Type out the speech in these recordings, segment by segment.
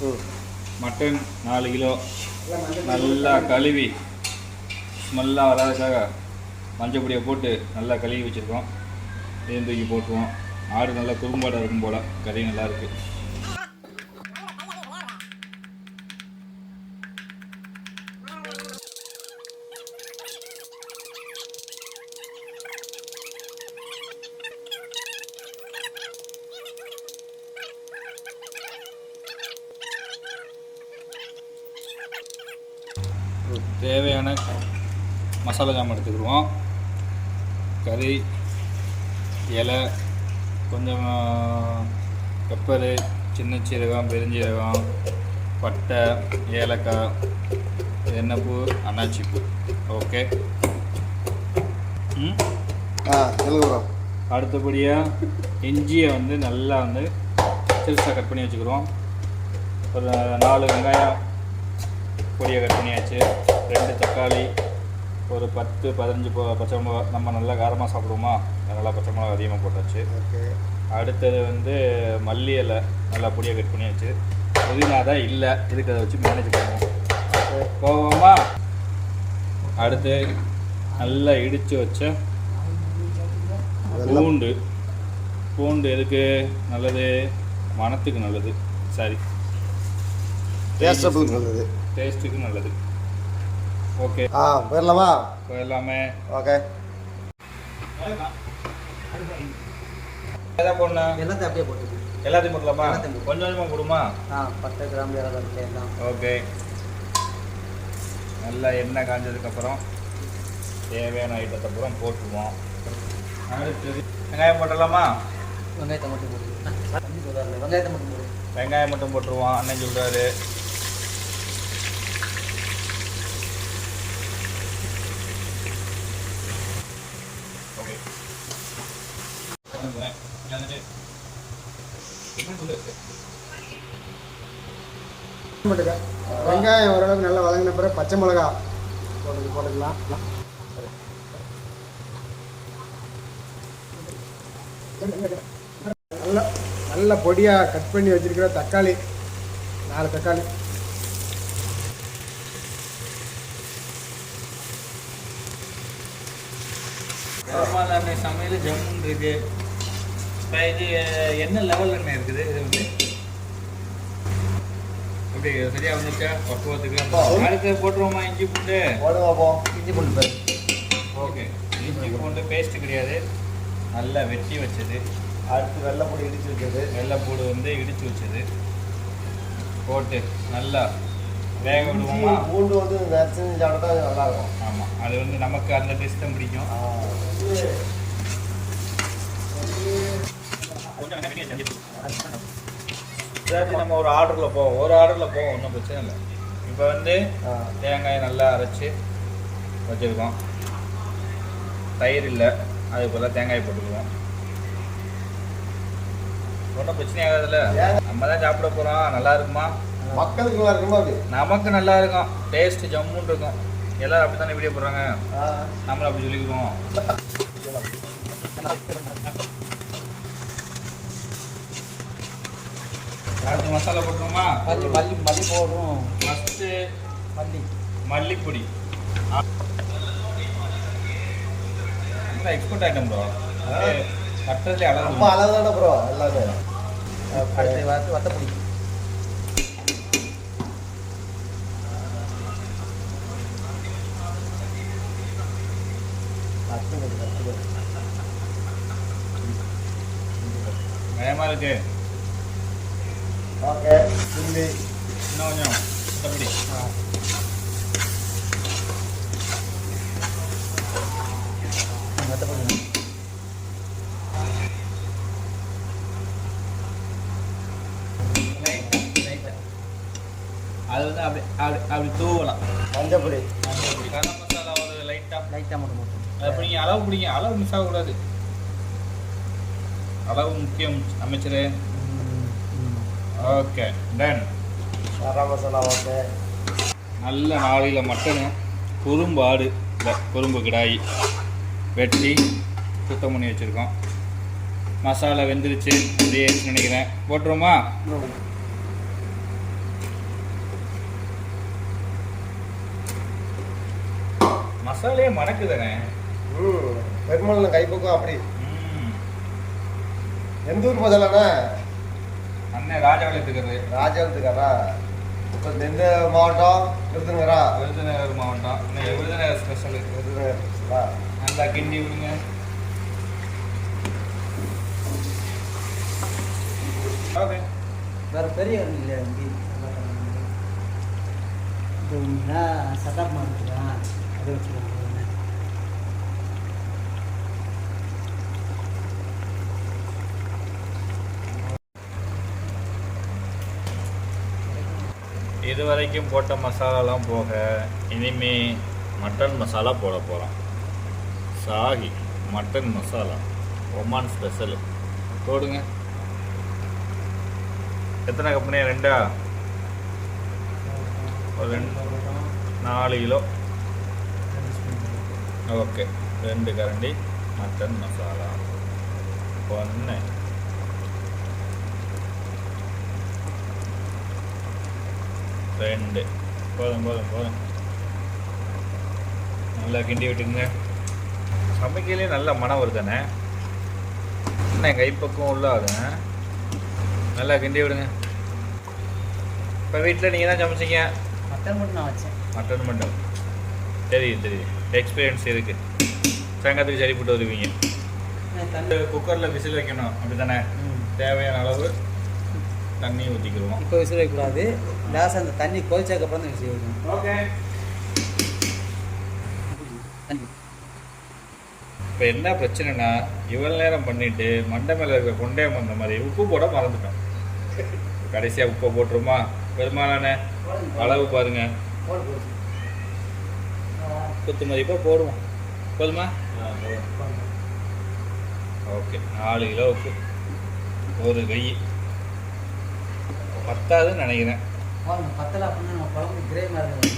Mutton நாலு kilo. நல்லா கழுவி. ஸ்மெல்லாக வராதுக்காக மஞ்சள் பொடியை போட்டு நல்லா கழுவி வச்சுருக்கோம். இதையும் தூக்கி போட்டுருவோம். ஆடு நல்லா குறும்பாடாக இருக்கும் போல். கறி நல்லா தேவையான மசாலா ஜாமான் எடுத்துக்கிடுவோம். கறி இலை கொஞ்சம் பெப்பரு சின்ன சீரகம் பெருஞ்சீரகம் பட்டை ஏலக்காய் எண்ணெய்ப்பூ அன்னாச்சிப்பூ ஓகே? ம்? ஆ அடுத்தபடியாக இஞ்சியை வந்து நல்லா வந்து சிறுசாக கட் பண்ணி வச்சுக்கிறோம் ஒரு நாலு வெங்காயம் பொடியை கட் பண்ணியாச்சு. ரெண்டு தக்காளி ஒரு பத்து பதினஞ்சு பச்சை மிளகா நம்ம நல்லா காரமாக சாப்பிடுவோமா? அதனால் பச்சை மிளகா அதிகமாக போட்டாச்சு. ஓகே. அடுத்தது வந்து மல்லி இலை நல்லா பொடியை கட் பண்ணியாச்சு. புதினா தான் இல்லை. இதுக்கு அதை வச்சு மேனேஜ் பண்ணுவோம். போவோமா? அடுத்து நல்லா இடித்து வச்ச பூண்டு. பூண்டு எதுக்கு? நல்லது. மனத்துக்கு நல்லது. சாரி. டேஸ்டபுள் நல்லது. டேஸ்ட்டுக்கு நல்லது. ஓகே. ஆ போயிடலாமா? எல்லாமே ஓகே. போடணும் எல்லாத்தையும் அப்படியே போட்டுது எல்லாத்தையும் போடலாமா. கொஞ்சம் கொஞ்சமாக கொடுமா ஆ பட்டை கிராம்பு ஏலக்காய் எல்லாம். ஓகே. நல்லா எண்ணெய் காஞ்சதுக்கப்புறம் தேவையான ஐட்டத்தை பூரா போட்டுருவோம். வெங்காயம் போட்டுடலாமா? வெங்காயத்தை மட்டும் போடு தண்ணி சொல்கிறாரு வெங்காயத்தை மட்டும் போடு. வெங்காயம் மட்டும் போட்டுருவோம். அண்ணன் சொல்கிறாரு ஓகே மட்டுங்க வெங்காயம் ஓரளவுக்கு நல்லா வதங்கின பிறகு பச்சை மிளகா போட்டு போட்டுக்கலாம். நல்லா நல்ல பொடியாக கட் பண்ணி வச்சிருக்கிற தக்காளி நாலு தக்காளி. சமையல் ஜம்முன் இருக்கு. இப்போ இது என்ன லெவல் என்ன இருக்குது? இது வந்து? அப்படி சரியா வந்துச்சா பக்குவத்துக்கு. அடுத்து போட்டுருவோமா? இஞ்சி பூண்டு? போடுங்க போ. இஞ்சி பூண்டு பாரு. ஓகே. இஞ்சி பூண்டு பேஸ்ட் கிடையாது. நல்லா வெட்டி வச்சது. அடுத்து வெள்ளைப்பொடி இடிச்சு வச்சது. வெள்ளைப்பூடு வந்து இடிச்சு வச்சது. போட்டு நல்லா வேக விடுவோமா? பூண்டு வந்து நச்சுன்னு சாப்பிட்டா அது நல்லா இருக்கும். ஆமாம் அது வந்து நமக்கு அந்த டேஸ்ட் தான் பிடிக்கும். இதாச்சு நம்ம ஒரு ஆர்டரில் போவோம். ஒரு ஆர்டரில் போவோம் ஒன்றும் பிரச்சனை இல்லை. இப்போ வந்து. தேங்காயை நல்லா அரைச்சி வச்சுருக்கோம். தயிர் இல்லை அது போல் தேங்காய் போட்டுக்குவோம். ஒன்றும் பிரச்சனை ஆகாதுல்ல. நம்ம தான் சாப்பிட போகிறோம் நல்லா இருக்குமா? மக்களுக்கு நல்லா இருக்குமா நமக்கு நல்லா இருக்கும். டேஸ்ட் ஜம்முன்னு இருக்கும். எல்லாரும் அப்படி தானே வீடியோ போடுறாங்க. நம்மளும் அப்படி சொல்லிக்குவோம். அடுத்து மசாலா போட்டுருமா மல்லி மல்லி மல்லி போடுறோம். ஃபஸ்ட்டு மல்லி. மல்லிப்பொடி. எக்ஸ்போர்ட் ஐட்டம் ப்ரோ கட்டுறதுலே ரொம்ப அளவு அளவு தானே ப்ரோ எல்லாமே. அடுத்து வத்த வத்தப்பொடி பயமா இருக்கு. ஓகே சில்லி இன்னும் கொஞ்சம் வத்தப்பொடி அது வந்து அப்படி அப்படி அப்படி தூவலாம் மஞ்சப்பொடி மஞ்சப்பொடி கரம் மசாலா ஒரு லைட்டாக லைட்டாக மட்டும் போட்டு அதை பிடிங்க அளவு பிடிங்க அளவு மிஸ் ஆகக்கூடாது அளவு முக்கியம் அமைச்சரே ஓகே டன் கர மசாலா ஓகே நல்ல நாளில் மட்டனு குறும்பு ஆடு இல்லை குறும்பு கிடாய் வெட்டி சுத்தம் பண்ணி வச்சுருக்கோம். மசாலா வெந்துருச்சு அப்படியே நினைக்கிறேன். போட்டுருமா மசாலையே மணக்குதானே. பெருமாள் கைப்பக்கம் அப்படி. எந்த ஊர் மசாலாண்ணா அண்ணன் ராஜபாளையத்துக்கு ராஜாவத்துக்காரா இப்போ எந்த மாவட்டம் விருதுநகரா? விருதுநகர் மாவட்டம். விருதுநகர் ஸ்பெஷல் விருதுநகர் நல்லா கிண்டி விடுங்க. வேற பெரிய இல்லையா இங்கே செட்டப் பண்ணிக்கலாம் அதை வச்சுக்கோங்க இது வரைக்கும் போட்ட மசாலாலாம் போக இனிமே மட்டன் மசாலா போட போகிறோம் சாகி மட்டன் மசாலா ஒமான் ஸ்பெஷல். போடுங்க. எத்தனை கம்பெனி ரெண்டா? ஒரு ரெண்டு நாலு கிலோ. ஓகே ரெண்டு கரண்டி மட்டன் மசாலா. ஒன்று ரெண்டு. போதும் போதும் போதும். நல்லா கிண்டி விட்டுங்க சமைக்கலே நல்ல மனம் வருதானே என்ன கைப்பக்கம் உள்ள ஆகுதுங்க நல்லா கிண்டி விடுங்க. இப்போ வீட்டில் நீங்கள் தான் சமைச்சீங்க? மட்டன் மட்டும் நான் வச்சேன். மட்டன் மட்டும். தெரியுது தெரியுது. எக்ஸ்பீரியன்ஸ் இருக்கு. சங்கத்துக்கு சரி போட்டு வருவீங்க. குக்கரில் விசில் வைக்கணும். அப்படி தானே. தேவையான அளவு. தண்ணி ஊற்றிக்கிடுவோம் இப்போ விசில் வைக்கக்கூடாது லாஸ்ட் அந்த தண்ணி கொதிச்சதுக்கப்புறம் தான் விசில் வைக்கணும் ஓகே இப்போ என்ன பிரச்சனைனா இவ்வளோ நேரம் பண்ணிட்டு மண்டை மேலே இருக்க கொண்டே வந்த மாதிரி உப்பு போட மறந்துட்டோம். கடைசியாக உப்பை போட்டுருமா? பெரும்பாலான அளவு பாருங்க. குத்து மதிப்பாக போடுவோம். போதுமா? ஓகே நாலு கிலோவுக்கு ஒரு கை. பத்தாதுன்னு நினைக்கிறேன். பாருங்க பத்தலை அப்படின்னா நம்ம குழம்பு கிரே மாதிரி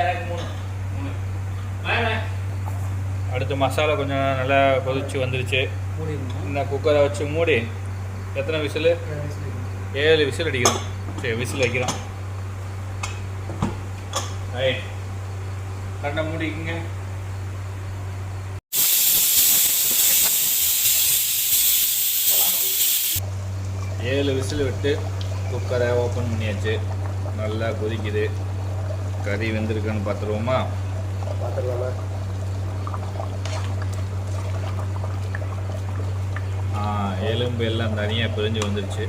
எனக்கு மூணு. மூணு. அடுத்து மசாலா கொஞ்சம் நல்லா கொதிச்சு வந்துருச்சு. இந்த குக்கரை வச்சு மூடி. எத்தனை விசில்? ஏழு விசில் அடிக்கிறோம் சரி விசில் வைக்கிறோம். ரைட் கண்ணை மூடிக்குங்க. ஏழு விசில் விட்டு குக்கரை ஓப்பன் பண்ணியாச்சு. நல்லா கொதிக்குது. கறி வெந்திருக்கான்னு பார்த்துருவோமா பார்த்துக்கலாமா ஆ, எலும்பு எல்லாம் தனியாக பிரிஞ்சு வந்துருச்சு.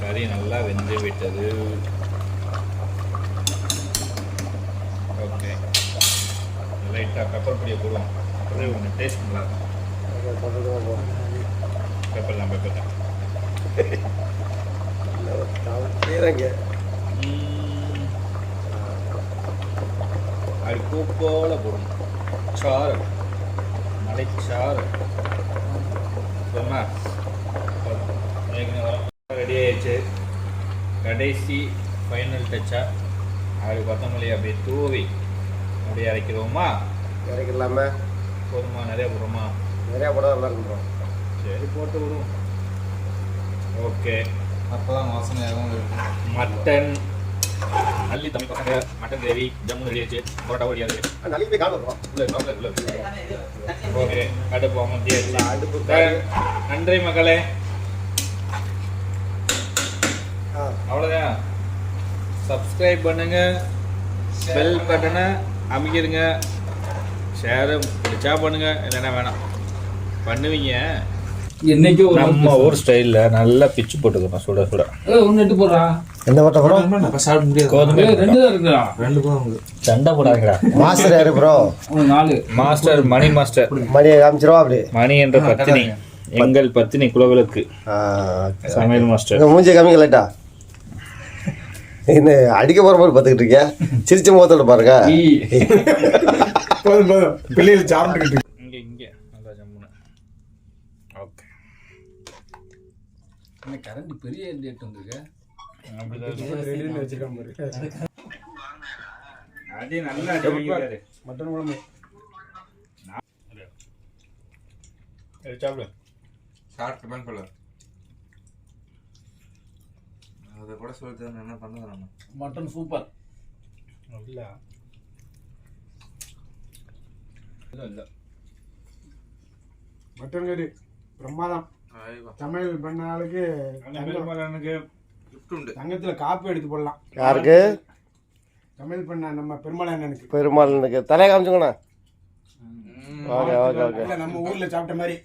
கறி நல்லா வெந்து விட்டது. ஓகே. லைட்டாக பெப்பர் பொடியை போடுவோம். அப்படியே கொஞ்சம் டேஸ்ட் நல்லா இருக்கும். ஓகே போட்டுக்கலாம் போ பெப்பர் தான் பெப்பர் தான். செய்கிறேங்க. அப்படி பூ போல போடணும் சாறு. மலைச்சாறு. சரிம்மா ரெடி ஆயிடுச்சு. கடைசி ஃபைனல் டச்சா அப்படி கொத்தமல்லி அப்படியே தூவி அப்படியே அரைக்கிறோமா? இறக்கிடலாமா. போதுமா? நிறைய போடுறோமா? நிறையா போட நல்லா இருக்கும் சரி போட்டு விடுவோம். ஓகே. அப்பதான் வாசனையாகவும் இருக்கும் மட்டன். அள்ளி தமிழ் பசங்க மட்டன் கிரேவி ஜம்மு ரெடி ஆச்சு. பரோட்டா ஓடியாது நல்லி. ஓகே அடுப்பு அடுப்பு சரி, நன்றி மக்களே ஆ. அவ்வளோதான் சப்ஸ்கிரைப் பண்ணுங்க. பெல் பட்டனை அமைக்கிடுங்க. ஷேர் பிடிச்சா பண்ணுங்க. இல்லைன்னா வேணாம். பண்ணுவீங்க. நம்ம ஊர் ஸ்டைலில் நல்லா பிச்சு போட்டுக்கணும் சுட சுட. ஒன்று எட்டு போடுறா. எந்த மட்டும் ப்ரோ சாப்பிட முடியாது. கோதுமை ஏய், ரெண்டு தான் இருக்குடா. ரெண்டு போதும் சண்டை போடாங்கடா மாஸ்டர் யாரு ப்ரோ நாலு. Master Mani master. மணியை காமிச்சிருவா அப்படி? மணி என்ற பத்தினி. எங்கள் பத்தினி குலவிளக்கு. ஆ, சமையல் மாஸ்டர். மூஞ்சி காமிங்க லைட்டா. என்ன அடிக்க போற மாதிரி பார்த்துக்கிட்டு இருக்கியா? சிரிச்ச முகத்தோட பாருங்க. பிள்ளைகள் சாப்பிட்டுக்கிட்டு என்ன கரண்ட் பெரிய டேட் வந்திருக்கு. மட்டன் குழம்பு. சாப்பிடு. சாப்பிட்டு பேங்க் போல. அதை கூட சொல்லிட்டு என்ன பண்ணுறது நம்ம? மட்டன் சூப்பர் இல்ல இல்லை இல்லை. மட்டன் கறி. பிரமாதம் சமையல் பண்ண ஆளுக்கு தங்கத்துல காப்பி எடுத்து போடலாம். யாருக்கு? சமையல் பண்ண நம்ம பெருமாள் அண்ணனுக்கு பெருமாள் தலையை காமிச்சுக்கண்ணா. Okay okay okay. நம்ம ஊர்ல சாப்பிட்ட மாதிரி.